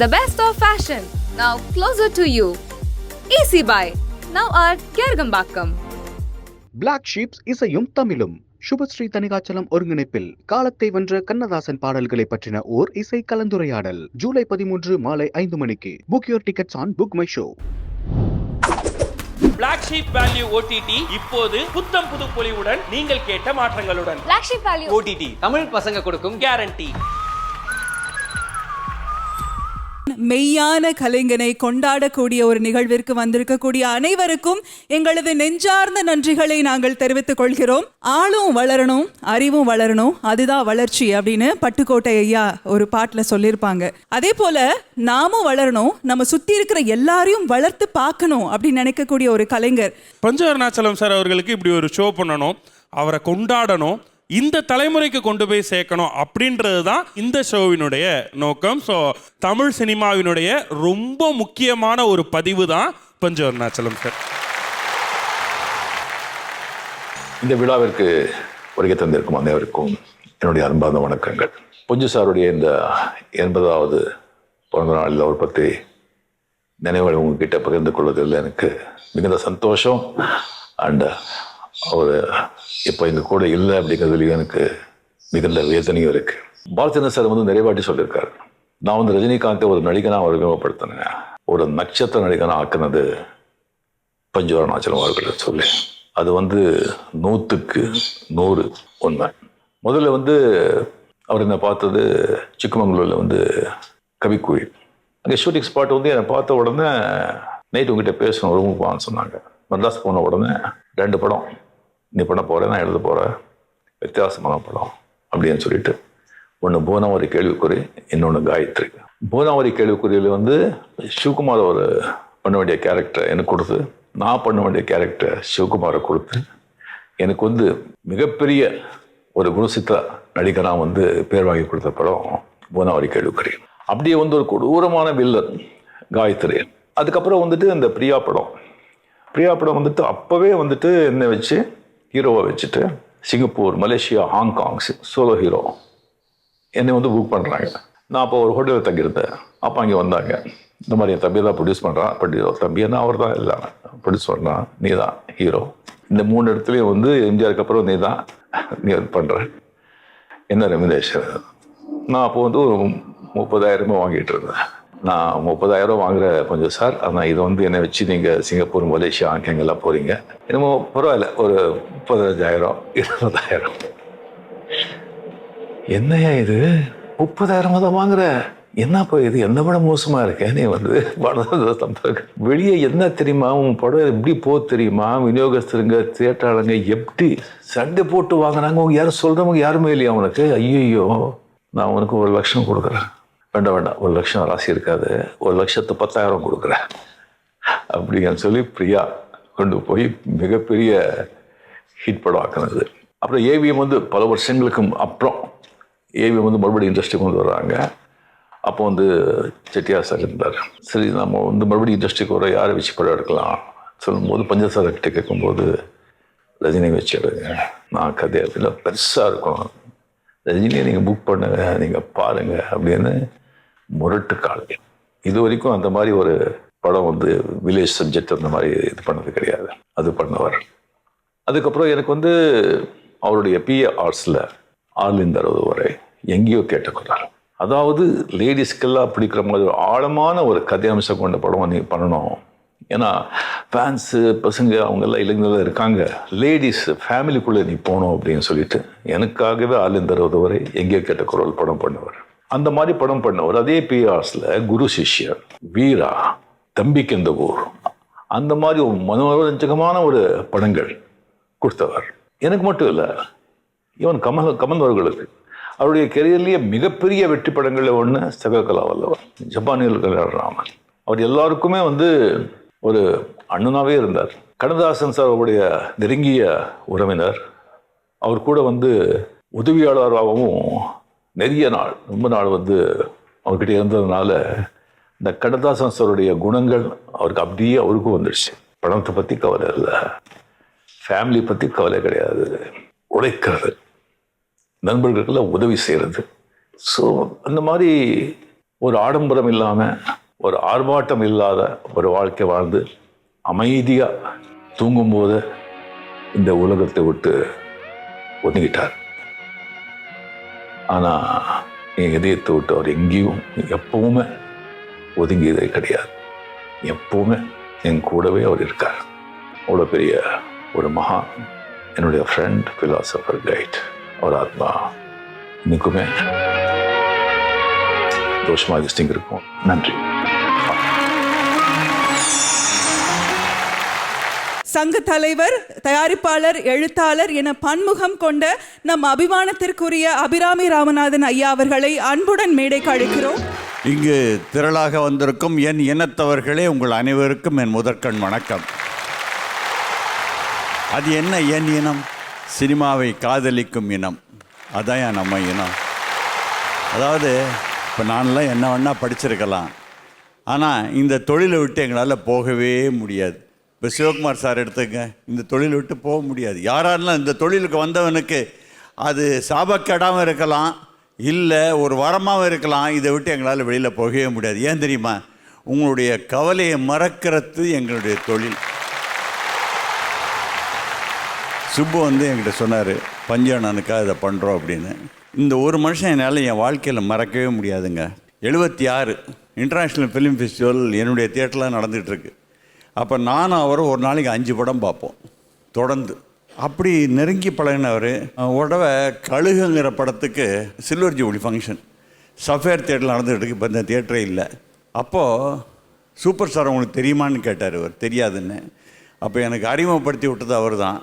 The best of fashion, now closer to you. Easy Buy, now at Kergambakam. Black sheeps இசையும் தமிழும். சுபஸ்ரீ தனிகாச்சலம் ஒருங்கிணைப்பில் காலத்தை வென்ற கண்ணதாசன் பாடல்களை பற்றின ஓர் இசை கலந்துரையாடல். ஜூலை பதிமூன்று மாலை ஐந்து மணிக்கு. Book your tickets on BookMyShow Black Sheep Value OTT இப்போது புத்தம் புது பொலிவுடன் நீங்கள் கேட்ட மாற்றங்களுடன். Black Sheep Value. OTT Tamil பசங்க கொடுக்கும் கேரண்டி மெய்யான கலைஞனை கொண்டாடக்கூடிய ஒரு நிகழ்விற்கு வந்திருக்கக்கூடிய அனைவருக்கும் எங்களது நெஞ்சார்ந்த நன்றிகளை நாங்கள் தெரிவித்துக் கொள்கிறோம். ஆளும் வளரணும் அறிவும் வளரணும் அதுதான் வளர்ச்சி அப்படின்னு பட்டுக்கோட்டை ஐயா ஒரு பாட்டில் சொல்லியிருப்பாங்க. அதே போல நாமும் வளரணும் நம்ம சுத்தி இருக்கிற எல்லாரையும் வளர்த்து பார்க்கணும் அப்படின்னு நினைக்கக்கூடிய ஒரு கலைஞர். பஞ்சவர்ணாச்சலம் சார் அவர்களுக்கு இப்படி ஒரு ஷோ பண்ணணும் அவரை கொண்டாடணும் இந்த தலைமுறைக்கு கொண்டு போய் சேர்க்கணும் அப்படின்றது தான் இந்த ஷோவினுடைய நோக்கம். ஸோ தமிழ் சினிமாவினுடைய ரொம்ப முக்கியமான ஒரு பதிவு தான் பஞ்சவர்ணாச்சலம் சார் இந்த விழாவிற்கு வருகை தந்திருக்கும் அனைவருக்கும் என்னுடைய அன்பார்ந்த வணக்கங்கள். பொஞ்சு சாருடைய இந்த எண்பதாவது பிறந்த நாளில் அவர் பற்றி நினைவுகள் உங்ககிட்ட பகிர்ந்து கொள்வதில் எனக்கு மிகுந்த சந்தோஷம். அண்ட் அவர் இப்போ எங்கள் கூட இல்லை அப்படிங்கிறதுலையும் எனக்கு மிகுந்த வேதனையும் இருக்குது பாலச்சந்திரன் சார் வந்து நிறைய வாட்டி சொல்லியிருக்காரு. நான் வந்து ரஜினிகாந்தை ஒரு நடிகனாக அறிமுகப்படுத்தினேன். ஒரு நட்சத்திர நடிகனாக ஆக்குனது பஞ்சவரணாச்சலம் அவர்கள் சொல்லி. அது வந்து நூற்றுக்கு நூறு உண்மை. முதல்ல வந்து அவர் என்னை பார்த்தது சிக்கமங்களூரில் வந்து கவிக்குயில் அங்கே ஷூட்டிங் ஸ்பாட் வந்து என்னை பார்த்த உடனே நைட் உங்ககிட்ட பேசணும் ரூமுக்கு வான்னு சொன்னாங்க. மெட்ராஸ் போன உடனே ரெண்டு படம். நீ பண்ண போகிற நான் எழுத போகிறேன் வித்தியாசமான படம் அப்படின்னு சொல்லிட்டு. ஒன்று பூனாவரி கேள்விக்குறி இன்னொன்று காயத்ரி. பூனாவரி கேள்விக்குறியில் வந்து சிவகுமார் ஒரு பண்ண வேண்டிய கேரக்டர் எனக்கு கொடுத்து நான் பண்ண வேண்டிய கேரக்டர் சிவகுமாரை கொடுத்து எனக்கு வந்து மிகப்பெரிய ஒரு குணசித்த நடிகராக வந்து பேர் வாங்கி கொடுத்த படம் பூனாவரி கேள்விக்குறி. அப்படியே வந்து ஒரு கொடூரமான வில்லன் காயத்ரி. அதுக்கப்புறம் வந்துட்டு இந்த பிரியா படம். பிரியா படம் வந்துட்டு அப்போவே வந்துட்டு என்னை வச்சு ஹீரோவை வச்சுட்டு Singapore Malaysia Hong Kong solo hero என்னை வந்து புக் பண்ணுறாங்க நான் அப்போ ஒரு ஹோட்டலில் தங்கியிருந்தேன். அப்போ அங்கே வந்தாங்க. இந்த மாதிரி என் தம்பி தான் ப்ரொடியூஸ் பண்ணுறான் ப்ரொடியூஸ் தம்பி என்ன அவர் தான்? இல்லை ப்ரொடியூஸ் பண்ணுறான் நீ தான் ஹீரோ இந்த மூணு இடத்துலையும் வந்து எம்ஜிஆருக்கு அப்புறம் நீ தான் நீ அது பண்ணுற என்ன ரெமினேஷன் நான் அப்போ வந்து ஒரு முப்பதாயிரமே வாங்கிட்டு இருந்தேன். நான் முப்பதாயிரம் வாங்குற கொஞ்சம் சார். ஆனால் இதை வந்து என்னை வச்சு நீங்கள் சிங்கப்பூர் மலேசியா ஆங்கெங்கெல்லாம் போகிறீங்க என்னமோ பரவாயில்ல. ஒரு முப்பதஞ்சாயிரம் இருபதாயிரம். என்னையா இது? முப்பதாயிரம் தான் வாங்குற. என்னப்பா இது? என்ன விட மோசமாக இருக்கேன் நீ வந்து படம் வெளியே என்ன தெரியுமா? உன் படம் எப்படி போ தெரியுமா? விநியோகஸ்தருங்க தியேட்டராளங்க எப்படி சண்டை போட்டு வாங்கினாங்க அவங்க யாரும் சொல்கிறவங்க யாருமே இல்லையா உனக்கு? ஐயோ நான் உனக்கு ஒரு லட்சம் கொடுக்குறேன். வேண்டாம் வேண்டாம். ஒரு லட்சம் ராசி இருக்காது. ஒரு லட்சத்து பத்தாயிரம் கொடுக்குறேன். அப்படின்னு சொல்லி பிரியா கொண்டு போய் மிகப்பெரிய ஹிட் படம் ஆக்கினது. அப்புறம் ஏவிஎம் வந்து பல வருஷங்களுக்கும் அப்புறம் ஏவிஎம் வந்து மறுபடியும் இண்டஸ்ட்ரிக்கு கொண்டு வர்றாங்க. அப்போ வந்து செட்டியார் சார் இருந்தார். சரி நம்ம வந்து மறுபடியும் இண்டஸ்ட்ரிக்கு வர யாரை வச்சு படம் எடுக்கலாம்? சொல்லும்போது பஞ்சசார கிட்ட கேட்கும்போது ரஜினி வச்சு எடுங்க. நான் கதை இல்லை பெருசாக இருக்கும். ரஜினியை நீங்கள் புக் பண்ணுங்க நீங்கள் பாருங்கள் அப்படின்னு முரட்டு காலை. இது வரைக்கும் அந்த மாதிரி ஒரு படம் வந்து வில்லேஜ் சப்ஜெக்ட் அந்த மாதிரி இது பண்ணது கிடையாது. அது பண்ணவர். அதுக்கப்புறம் எனக்கு வந்து அவருடைய பிஏ ஆர்ட்ஸில் ஆர்லிந்த அறுபது வரை எங்கேயோ கேட்டுக்கிறார் அதாவது லேடிஸ்க்கெல்லாம் பிடிக்கிற மாதிரி ஒரு ஆழமான ஒரு கதை அம்சம் கொண்ட படம் நீங்கள் பண்ணணும். ஏன்னா ஃபேன்ஸு பசங்க அவங்கெல்லாம் இளைஞர்கள் இருக்காங்க. லேடிஸ் ஃபேமிலிக்குள்ளே நீ போகணும் அப்படின்னு சொல்லிட்டு எனக்காகவே ஆலிந்த அறுபது வரை எங்கே கேட்ட குரல் படம் பண்ணவர். அந்த மாதிரி படம் பண்ணவர். அதே பிஆர்ஸில் குரு சிஷ்யர் வீரா தம்பிக்கு இந்த ஊர். அந்த மாதிரி ஒரு மனோரஞ்சகமான ஒரு படங்கள் கொடுத்தவர். எனக்கு மட்டும் இல்லை இவன் கமல் கமல் அவர்களுக்கு. அவருடைய கெரியர்லேயே மிகப்பெரிய வெற்றி படங்களில் ஒன்று சககலா வல்லவர் ஜப்பானியல் ராமன் அவர் எல்லாருக்குமே வந்து ஒரு அண்ணனாகவே இருந்தார். கண்ணதாசன் சார் அவருடைய நெருங்கிய உறவினர். அவர் கூட வந்து உதவியாளராகவும் நிறைய நாள் ரொம்ப நாள் வந்து அவர்கிட்ட இருந்ததுனால இந்த கண்ணதாசன் சாருடைய குணங்கள் அவருக்கு அப்படியே அவருக்கும் வந்துடுச்சு. பணத்தை பற்றி கவலை இல்லை. ஃபேமிலி பற்றி கவலை கிடையாது. உழைக்கிறது. நண்பர்களுக்கெல்லாம் உதவி செய்கிறது ஸோ அந்த மாதிரி ஒரு ஆடம்பரம் இல்லாமல் ஒரு ஆர்ப்பாட்டம் இல்லாத ஒரு வாழ்க்கை வாழ்ந்து அமைதியாக தூங்கும்போது இந்த உலகத்தை விட்டு ஒதுங்கிட்டார். ஆனால் என் இதயத்தை விட்டு அவர் எங்கேயும் எப்பவுமே ஒதுங்கியதே கிடையாது. எப்பவுமே என் கூடவே அவர் இருக்கார். அவ்வளோ பெரிய ஒரு மகா என்னுடைய ஃப்ரெண்ட் ஃபிலாசபர் கைட் அவர் ஆத்மா. இன்னைக்குமே தோஷமாக திஸ்டிங் இருக்கும். நன்றி. சங்க தலைவர் தயாரிப்பாளர் எழுத்தாளர் என பன்முகம் கொண்ட நம் அபிமானத்திற்குரிய அபிராமி ராமநாதன் ஐயா அவர்களை அன்புடன் மேடைக்கு அழைக்கிறோம். இங்கு திரளாக வந்திருக்கும் என் இனத்தவர்களே உங்கள் அனைவருக்கும் என் முதற்கண் வணக்கம். அது என்ன என் இனம்? சினிமாவை காதலிக்கும் இனம். அதான் நம்ம இனம். அதாவது இப்போ நான்லாம் என்ன வேணால் படிச்சிருக்கலாம். ஆனால் இந்த தொழிலை விட்டு எங்களால் போகவே முடியாது. இப்போ சிவகுமார் சார் எடுத்துங்க. இந்த தொழில் விட்டு போக முடியாது. யாரெல்லாம் இந்த தொழிலுக்கு வந்தவனுக்கு அது சாபக்கேடாமல் இருக்கலாம் இல்லை ஒரு வரமாகவும் இருக்கலாம் இதை விட்டு எங்களால் வெளியில் போகவே முடியாது. ஏன் தெரியுமா? உங்களுடைய கவலையை மறக்கிறது எங்களுடைய தொழில். சுப்பு வந்து என்கிட்ட சொன்னார் பஞ்சண்ணனுக்காக இதை பண்ணுறோம் அப்படின்னு. இந்த ஒரு மனுஷன் என்னால் என் வாழ்க்கையில் மறக்கவே முடியாதுங்க. எழுபத்தி ஆறு இன்டர்நேஷ்னல் ஃபிலிம் ஃபெஸ்டிவல் என்னுடைய தியேட்டரில் நடந்துகிட்ருக்கு அப்போ நானும் அவரும் ஒரு நாளைக்கு அஞ்சு படம் பார்ப்போம். தொடர்ந்து. அப்படி நெருங்கி பழகினவர் உடவை கழுகுங்கிற படத்துக்கு சில்வர் ஜூபிலி ஃபங்க்ஷன். சஃபேர் தேட்டரில் நடந்துகிட்டு இப்போ இந்த தேட்டரே இல்லை. அப்போது சூப்பர் ஸ்டார் உங்களுக்கு தெரியுமான்னு கேட்டார் அவர் தெரியாதுன்னு. அப்போ எனக்கு அறிமுகப்படுத்தி விட்டது அவர் தான்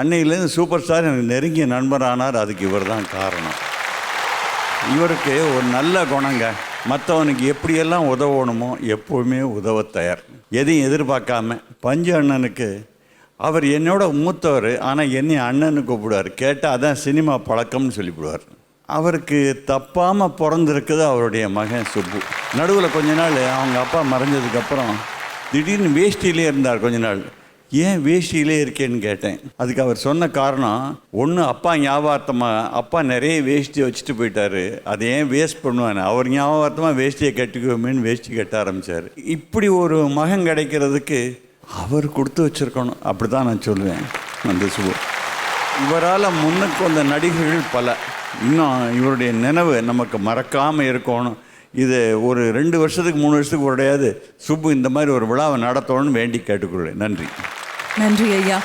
அன்னையிலேருந்து சூப்பர் ஸ்டார் எனக்கு நெருங்கிய நண்பரானார். அதுக்கு இவர் தான் காரணம். இவருக்கு ஒரு நல்ல குணங்க. மற்றவனுக்கு எப்படியெல்லாம் உதவணுமோ எப்போவுமே உதவ தயார் எதையும் எதிர்பார்க்காம பஞ்சு அண்ணனுக்கு அவர் என்னோட மூத்தவர் ஆனால் என்னை அண்ணன்னு கூப்பிடுவார். கேட்டால் அதான் சினிமா பழக்கம்னு சொல்லிவிடுவார். அவருக்கு தப்பாமல் பிறந்திருக்குது அவருடைய மகன் சுப்பு. நடுவில் கொஞ்ச நாள் அவங்க அப்பா மறைஞ்சதுக்கப்புறம் திடீர்னு வேஷ்டியிலே இருந்தார் கொஞ்ச நாள். ஏன் வேஷ்டியிலே இருக்கேன்னு கேட்டேன். அதுக்கு அவர் சொன்ன காரணம் ஒன்று அப்பா ஞாபகார்த்தமாக அப்பா நிறைய வேஷ்டி வச்சுட்டு போயிட்டாரு. அதை ஏன் வேஸ்ட் பண்ணுவானே அவர் ஞாபகார்த்தமாக வேஷ்டியை கட்டிக்குவோமேன்னு வேஷ்டி கட்ட ஆரம்பித்தார் இப்படி ஒரு மகன் கிடைக்கிறதுக்கு அவர் கொடுத்து வச்சுருக்கணும். அப்படி தான் நான் சொல்லுவேன். அந்த சுபு. இவரால் முன்னுக்கு வந்த நடிகர்கள் பல. இன்னும் இவருடைய நினைவு நமக்கு மறக்காமல் இருக்கணும். இது ஒரு ரெண்டு வருஷத்துக்கு மூணு வருஷத்துக்கு உடையாது சுப்பு இந்த மாதிரி ஒரு விழாவை நடத்தணும்னு வேண்டி கேட்டுக்கொள்கிறேன். நன்றி. நன்றி ஐயா.